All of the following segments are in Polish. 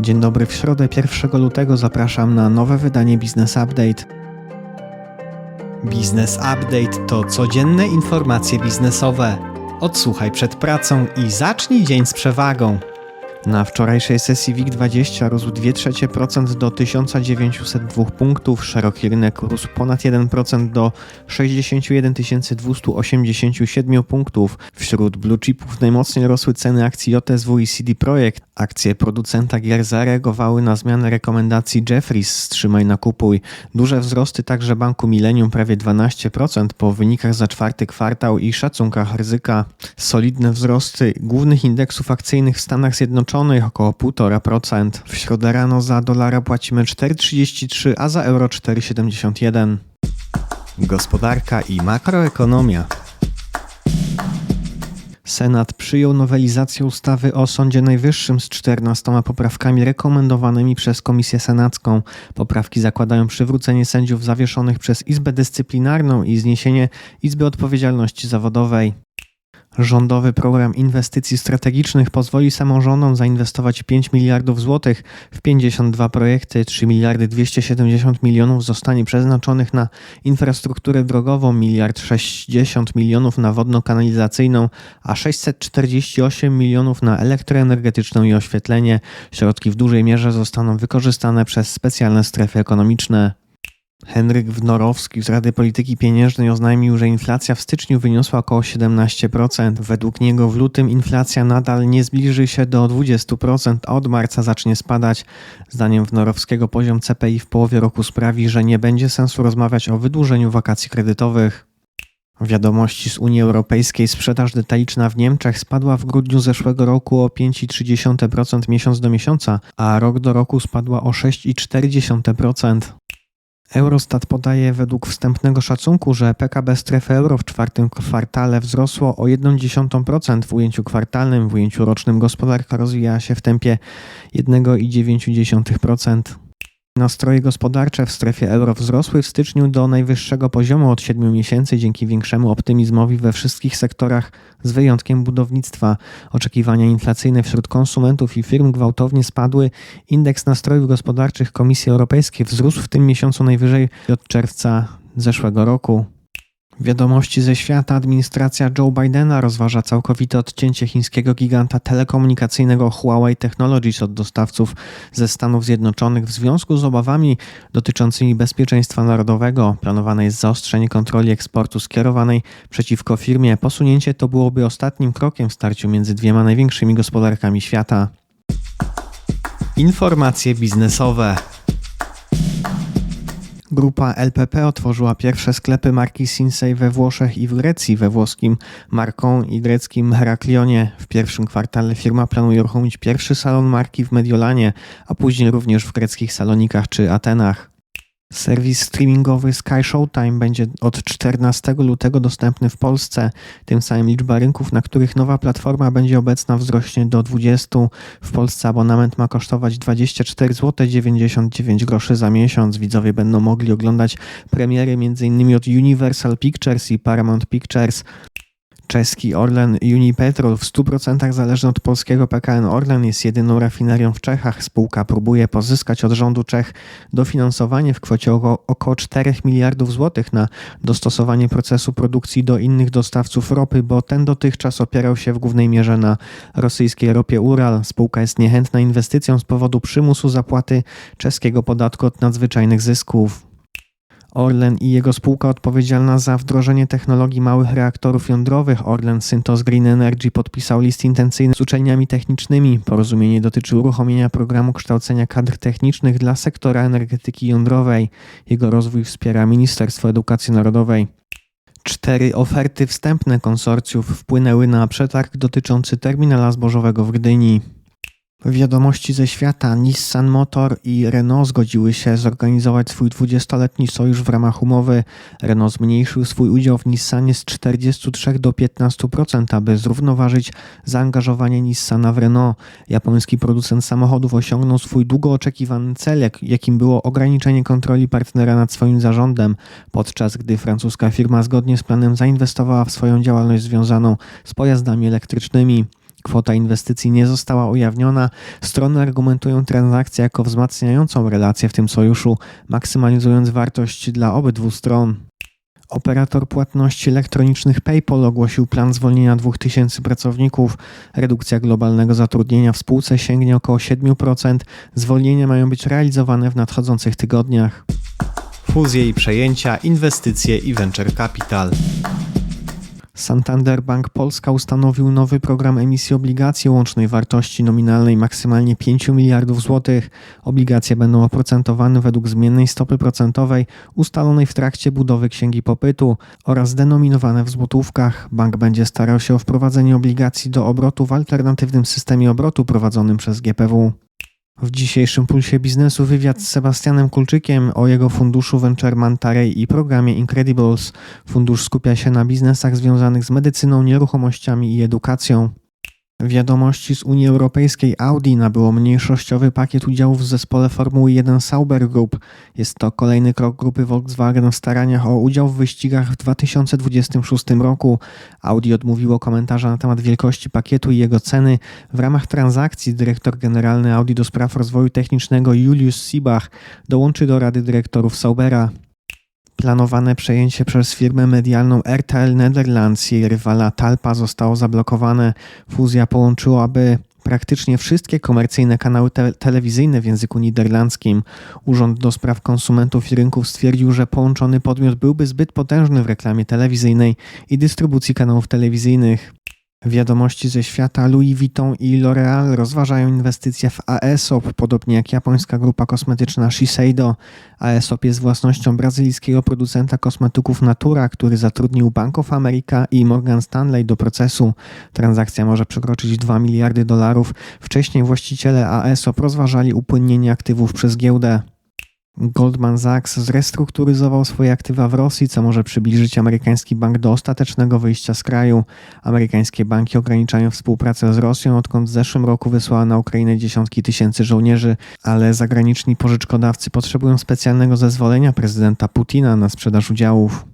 Dzień dobry, w środę 1 lutego zapraszam na nowe wydanie Business Update. Business Update to codzienne informacje biznesowe. Odsłuchaj przed pracą i zacznij dzień z przewagą. Na wczorajszej sesji WIG20 rósł 2,3% do 1902 punktów, szeroki rynek rósł ponad 1% do 61 287 punktów. Wśród blue chipów najmocniej rosły ceny akcji JSW i CD Projekt. Akcje producenta gier zareagowały na zmianę rekomendacji Jeffries wstrzymaj nakupuj. Duże wzrosty także Banku Millennium prawie 12% po wynikach za czwarty kwartał i szacunkach ryzyka. Solidne wzrosty głównych indeksów akcyjnych w Stanach Zjednoczonych około 1,5%. W środę rano za dolara płacimy 4,33, a za euro 4,71. Gospodarka i makroekonomia. Senat przyjął nowelizację ustawy o Sądzie Najwyższym z 14 poprawkami rekomendowanymi przez Komisję Senacką. Poprawki zakładają przywrócenie sędziów zawieszonych przez Izbę Dyscyplinarną i zniesienie Izby Odpowiedzialności Zawodowej. Rządowy program inwestycji strategicznych pozwoli samorządom zainwestować 5 miliardów złotych w 52 projekty. 3 miliardy 270 milionów zostanie przeznaczonych na infrastrukturę drogową, miliard 60 milionów na wodno-kanalizacyjną, a 648 milionów na elektroenergetyczną i oświetlenie. Środki w dużej mierze zostaną wykorzystane przez specjalne strefy ekonomiczne. Henryk Wnorowski z Rady Polityki Pieniężnej oznajmił, że inflacja w styczniu wyniosła około 17%. Według niego w lutym inflacja nadal nie zbliży się do 20%, a od marca zacznie spadać. Zdaniem Wnorowskiego poziom CPI w połowie roku sprawi, że nie będzie sensu rozmawiać o wydłużeniu wakacji kredytowych. Wiadomości z Unii Europejskiej sprzedaż detaliczna w Niemczech spadła w grudniu zeszłego roku o 5,3% miesiąc do miesiąca, a rok do roku spadła o 6,4%. Eurostat podaje według wstępnego szacunku, że PKB strefy euro w czwartym kwartale wzrosło o 1,1% w ujęciu kwartalnym, w ujęciu rocznym gospodarka rozwijała się w tempie 1,9%. Nastroje gospodarcze w strefie euro wzrosły w styczniu do najwyższego poziomu od 7 miesięcy dzięki większemu optymizmowi we wszystkich sektorach, z wyjątkiem budownictwa. Oczekiwania inflacyjne wśród konsumentów i firm gwałtownie spadły. Indeks nastrojów gospodarczych Komisji Europejskiej wzrósł w tym miesiącu najwyżej od czerwca zeszłego roku. Wiadomości ze świata. Administracja Joe Bidena rozważa całkowite odcięcie chińskiego giganta telekomunikacyjnego Huawei Technologies od dostawców ze Stanów Zjednoczonych w związku z obawami dotyczącymi bezpieczeństwa narodowego. Planowane jest zaostrzenie kontroli eksportu skierowanej przeciwko firmie. Posunięcie to byłoby ostatnim krokiem w starciu między dwiema największymi gospodarkami świata. Informacje biznesowe. Grupa LPP otworzyła pierwsze sklepy marki Sinsei we Włoszech i w Grecji, we włoskim Marką i greckim Heraklionie. W pierwszym kwartale firma planuje uruchomić pierwszy salon marki w Mediolanie, a później również w greckich Salonikach czy Atenach. Serwis streamingowy Sky Showtime będzie od 14 lutego dostępny w Polsce. Tym samym liczba rynków, na których nowa platforma będzie obecna, wzrośnie do 20. W Polsce abonament ma kosztować 24 zł 99 groszy za miesiąc. Widzowie będą mogli oglądać premiery m.in. od Universal Pictures i Paramount Pictures. Czeski Orlen Unipetrol w 100% zależny od polskiego PKN Orlen jest jedyną rafinerią w Czechach. Spółka próbuje pozyskać od rządu Czech dofinansowanie w kwocie około 4 miliardów złotych na dostosowanie procesu produkcji do innych dostawców ropy, bo ten dotychczas opierał się w głównej mierze na rosyjskiej ropie Ural. Spółka jest niechętna inwestycją z powodu przymusu zapłaty czeskiego podatku od nadzwyczajnych zysków. Orlen i jego spółka odpowiedzialna za wdrożenie technologii małych reaktorów jądrowych Orlen Syntos Green Energy podpisał list intencyjny z uczelniami technicznymi. Porozumienie dotyczy uruchomienia programu kształcenia kadr technicznych dla sektora energetyki jądrowej. Jego rozwój wspiera Ministerstwo Edukacji Narodowej. Cztery oferty wstępne konsorcjów wpłynęły na przetarg dotyczący terminala zbożowego w Gdyni. Wiadomości ze świata Nissan Motor i Renault zgodziły się zorganizować swój 20-letni sojusz w ramach umowy. Renault zmniejszył swój udział w Nissanie z 43 do 15%, aby zrównoważyć zaangażowanie Nissana w Renault. Japoński producent samochodów osiągnął swój długo oczekiwany cel, jakim było ograniczenie kontroli partnera nad swoim zarządem, podczas gdy francuska firma zgodnie z planem zainwestowała w swoją działalność związaną z pojazdami elektrycznymi. Kwota inwestycji nie została ujawniona, strony argumentują transakcję jako wzmacniającą relacje w tym sojuszu, maksymalizując wartość dla obydwu stron. Operator płatności elektronicznych PayPal ogłosił plan zwolnienia 2000 pracowników. Redukcja globalnego zatrudnienia w spółce sięgnie około 7%. Zwolnienia mają być realizowane w nadchodzących tygodniach. Fuzje i przejęcia, inwestycje i venture capital. Santander Bank Polska ustanowił nowy program emisji obligacji o łącznej wartości nominalnej maksymalnie 5 miliardów złotych. Obligacje będą oprocentowane według zmiennej stopy procentowej ustalonej w trakcie budowy księgi popytu oraz denominowane w złotówkach. Bank będzie starał się o wprowadzenie obligacji do obrotu w alternatywnym systemie obrotu prowadzonym przez GPW. W dzisiejszym Pulsie Biznesu wywiad z Sebastianem Kulczykiem o jego funduszu Venture Mantarej i programie Incredibles. Fundusz skupia się na biznesach związanych z medycyną, nieruchomościami i edukacją. Wiadomości z Unii Europejskiej Audi nabyło mniejszościowy pakiet udziałów w zespole Formuły 1 Sauber Group. Jest to kolejny krok grupy Volkswagen w staraniach o udział w wyścigach w 2026 roku. Audi odmówiło komentarza na temat wielkości pakietu i jego ceny. W ramach transakcji dyrektor generalny Audi do spraw rozwoju technicznego Julius Sibach dołączy do Rady Dyrektorów Saubera. Planowane przejęcie przez firmę medialną RTL Netherlands rywala Talpa zostało zablokowane. Fuzja połączyłaby praktycznie wszystkie komercyjne kanały te telewizyjne w języku niderlandzkim. Urząd do Spraw Konsumentów i Rynków stwierdził, że połączony podmiot byłby zbyt potężny w reklamie telewizyjnej i dystrybucji kanałów telewizyjnych. Wiadomości ze świata Louis Vuitton i L'Oréal rozważają inwestycje w Aesop, podobnie jak japońska grupa kosmetyczna Shiseido. Aesop jest własnością brazylijskiego producenta kosmetyków Natura, który zatrudnił Bank of America i Morgan Stanley do procesu. Transakcja może przekroczyć 2 miliardy dolarów. Wcześniej właściciele Aesop rozważali upłynnienie aktywów przez giełdę. Goldman Sachs zrestrukturyzował swoje aktywa w Rosji, co może przybliżyć amerykański bank do ostatecznego wyjścia z kraju. Amerykańskie banki ograniczają współpracę z Rosją, odkąd w zeszłym roku wysłała na Ukrainę dziesiątki tysięcy żołnierzy, ale zagraniczni pożyczkodawcy potrzebują specjalnego zezwolenia prezydenta Putina na sprzedaż udziałów.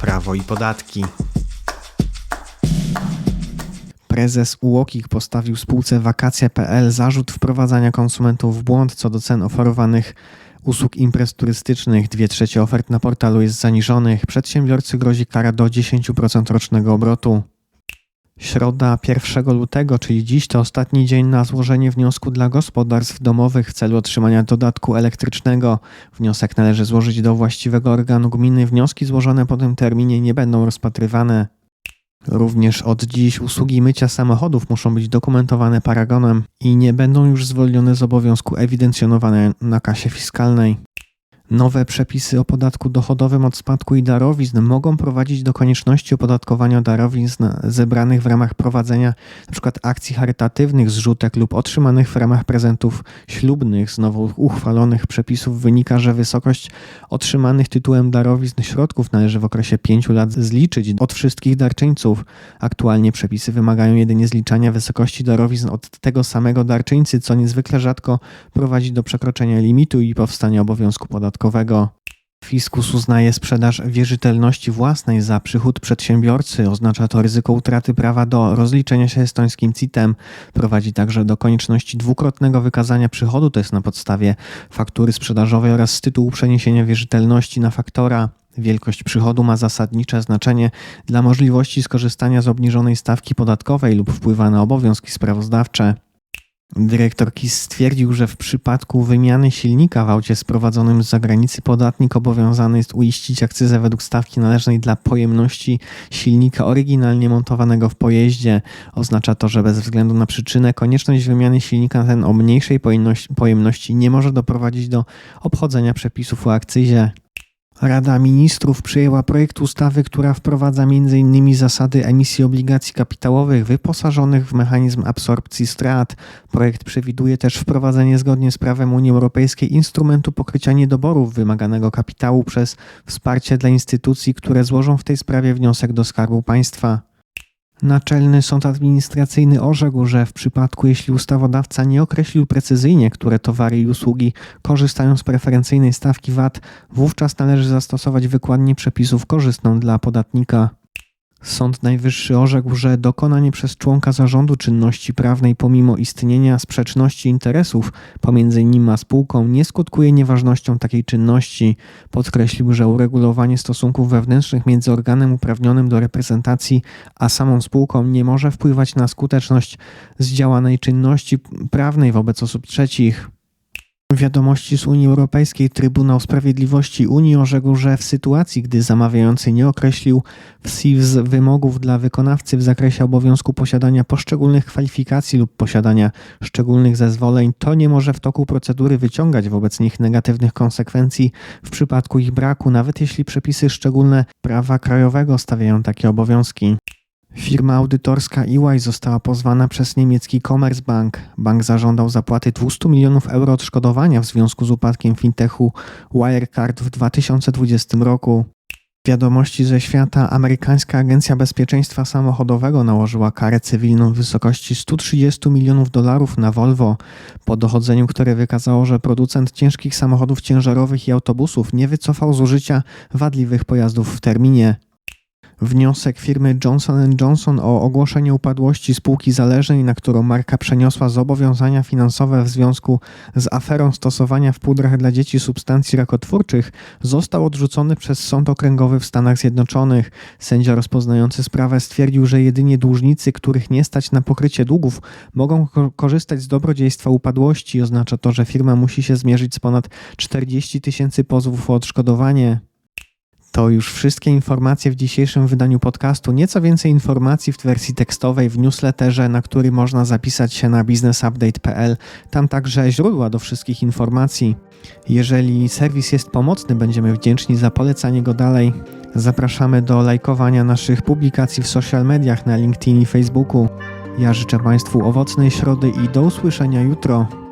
Prawo i podatki. Prezes UOKiK postawił spółce Wakacje.pl zarzut wprowadzania konsumentów w błąd co do cen oferowanych usług imprez turystycznych. Dwie trzecie ofert na portalu jest zaniżonych. Przedsiębiorcy grozi kara do 10% rocznego obrotu. Środa 1 lutego, czyli dziś, to ostatni dzień na złożenie wniosku dla gospodarstw domowych w celu otrzymania dodatku elektrycznego. Wniosek należy złożyć do właściwego organu gminy. Wnioski złożone po tym terminie nie będą rozpatrywane. Również od dziś usługi mycia samochodów muszą być dokumentowane paragonem i nie będą już zwolnione z obowiązku ewidencjonowania na kasie fiskalnej. Nowe przepisy o podatku dochodowym od spadku i darowizn mogą prowadzić do konieczności opodatkowania darowizn zebranych w ramach prowadzenia np. akcji charytatywnych, zrzutek lub otrzymanych w ramach prezentów ślubnych. Z nowo uchwalonych przepisów wynika, że wysokość otrzymanych tytułem darowizn środków należy w okresie 5 lat zliczyć od wszystkich darczyńców. Aktualnie przepisy wymagają jedynie zliczania wysokości darowizn od tego samego darczyńcy, co niezwykle rzadko prowadzi do przekroczenia limitu i powstania obowiązku podatkowego podatkowego. Fiskus uznaje sprzedaż wierzytelności własnej za przychód przedsiębiorcy. Oznacza to ryzyko utraty prawa do rozliczenia się estońskim CIT-em. Prowadzi także do konieczności dwukrotnego wykazania przychodu, to jest na podstawie faktury sprzedażowej oraz z tytułu przeniesienia wierzytelności na faktora. Wielkość przychodu ma zasadnicze znaczenie dla możliwości skorzystania z obniżonej stawki podatkowej lub wpływa na obowiązki sprawozdawcze. Dyrektor KIS stwierdził, że w przypadku wymiany silnika w aucie sprowadzonym z zagranicy podatnik obowiązany jest uiścić akcyzę według stawki należnej dla pojemności silnika oryginalnie montowanego w pojeździe. Oznacza to, że bez względu na przyczynę konieczność wymiany silnika ten o mniejszej pojemności nie może doprowadzić do obchodzenia przepisów o akcyzie. Rada Ministrów przyjęła projekt ustawy, która wprowadza m.in. zasady emisji obligacji kapitałowych wyposażonych w mechanizm absorpcji strat. Projekt przewiduje też wprowadzenie zgodnie z prawem Unii Europejskiej instrumentu pokrycia niedoborów wymaganego kapitału przez wsparcie dla instytucji, które złożą w tej sprawie wniosek do Skarbu Państwa. Naczelny Sąd Administracyjny orzekł, że w przypadku, jeśli ustawodawca nie określił precyzyjnie, które towary i usługi korzystają z preferencyjnej stawki VAT, wówczas należy zastosować wykładnię przepisów korzystną dla podatnika. Sąd Najwyższy orzekł, że dokonanie przez członka zarządu czynności prawnej pomimo istnienia sprzeczności interesów pomiędzy nim a spółką nie skutkuje nieważnością takiej czynności. Podkreślił, że uregulowanie stosunków wewnętrznych między organem uprawnionym do reprezentacji a samą spółką nie może wpływać na skuteczność zdziałanej czynności prawnej wobec osób trzecich. Wiadomości z Unii Europejskiej Trybunał Sprawiedliwości Unii orzekł, że w sytuacji, gdy zamawiający nie określił w SIVS wymogów dla wykonawcy w zakresie obowiązku posiadania poszczególnych kwalifikacji lub posiadania szczególnych zezwoleń, to nie może w toku procedury wyciągać wobec nich negatywnych konsekwencji w przypadku ich braku, nawet jeśli przepisy szczególne prawa krajowego stawiają takie obowiązki. Firma audytorska EY została pozwana przez niemiecki Commerzbank. Bank zażądał zapłaty 200 milionów euro odszkodowania w związku z upadkiem fintechu Wirecard w 2020 roku. Wiadomości ze świata. Amerykańska Agencja Bezpieczeństwa Samochodowego nałożyła karę cywilną w wysokości 130 milionów dolarów na Volvo po dochodzeniu, które wykazało, że producent ciężkich samochodów ciężarowych i autobusów nie wycofał z użycia wadliwych pojazdów w terminie. Wniosek firmy Johnson Johnson o ogłoszenie upadłości spółki zależnej, na którą marka przeniosła zobowiązania finansowe w związku z aferą stosowania w pudrach dla dzieci substancji rakotwórczych, został odrzucony przez Sąd Okręgowy w Stanach Zjednoczonych. Sędzia rozpoznający sprawę stwierdził, że jedynie dłużnicy, których nie stać na pokrycie długów, mogą ko- korzystać z dobrodziejstwa upadłości. Oznacza to, że firma musi się zmierzyć z ponad 40 tysięcy pozwów o odszkodowanie. To już wszystkie informacje w dzisiejszym wydaniu podcastu. Nieco więcej informacji w wersji tekstowej w newsletterze, na który można zapisać się na businessupdate.pl. Tam także źródła do wszystkich informacji. Jeżeli serwis jest pomocny, będziemy wdzięczni za polecanie go dalej. Zapraszamy do lajkowania naszych publikacji w social mediach na LinkedIn i Facebooku. Ja życzę Państwu owocnej środy i do usłyszenia jutro.